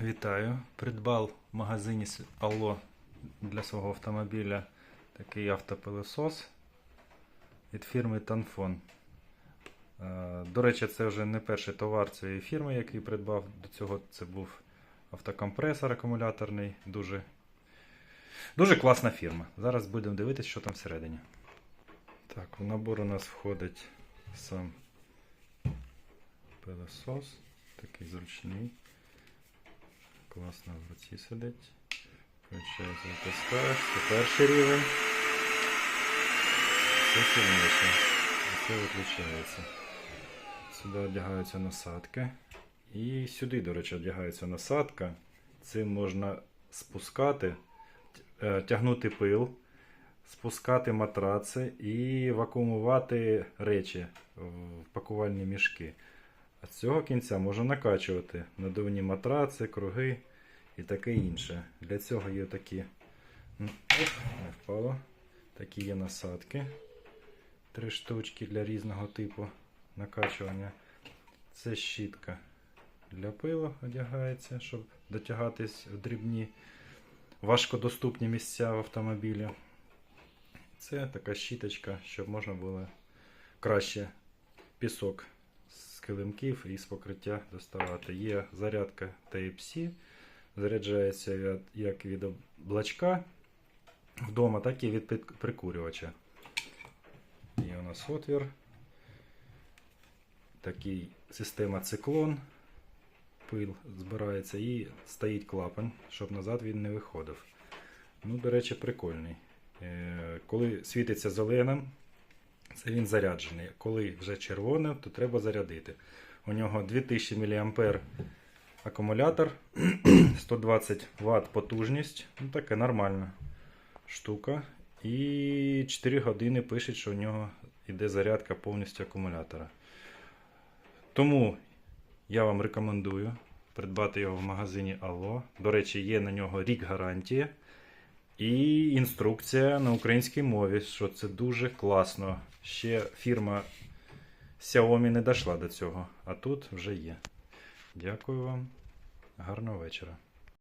Вітаю. Придбав в магазині Алло для свого автомобіля такий автопилосос від фірми Танфон. Е, До речі, це вже не перший товар цієї фірми, який придбав. До цього це був автокомпресор акумуляторний. Дуже, дуже класна фірма. Зараз будемо дивитися, що там всередині. Так, в набор у нас входить сам пилосос, такий зручний. Класно в руці сидить. Включається запускаєш. Це перший рівень. Це сильніше. Це виключається. Сюди одягаються насадки. І сюди, до речі, одягається насадка. Цим можна спускати, е, тягнути пил, спускати матраци і вакуумувати речі в пакувальні мішки. А з цього кінця можна накачувати надувні матраци, круги і таке інше. Для цього є такі. Не впало. Такі є насадки. Три штучки для різного типу накачування. Це щітка для пилу одягається, щоб дотягатись в дрібні, важкодоступні місця в автомобілі. Це така щіточка, щоб можна було краще пісок килимків і з покриття доставати. Є зарядка Type-C, заряджається як від облачка вдома, так і від прикурювача. Є у нас отвір. Такий система циклон. Пил збирається і стоїть клапан, щоб назад він не виходив. Ну, до речі, прикольний. Е, Коли світиться зеленим, це він заряджений. Коли вже червоним, то треба зарядити. У нього 2000 мА акумулятор, 120 Вт потужність. Ну, таке нормальна штука. І 4 години пише, що у нього йде зарядка повністю акумулятора. Тому я вам рекомендую придбати його в магазині Allo. До речі, є на нього рік гарантії. І інструкція на українській мові, що це дуже класно. Ще фірма Xiaomi не дійшла до цього, а тут вже є. Дякую вам. Гарного вечора.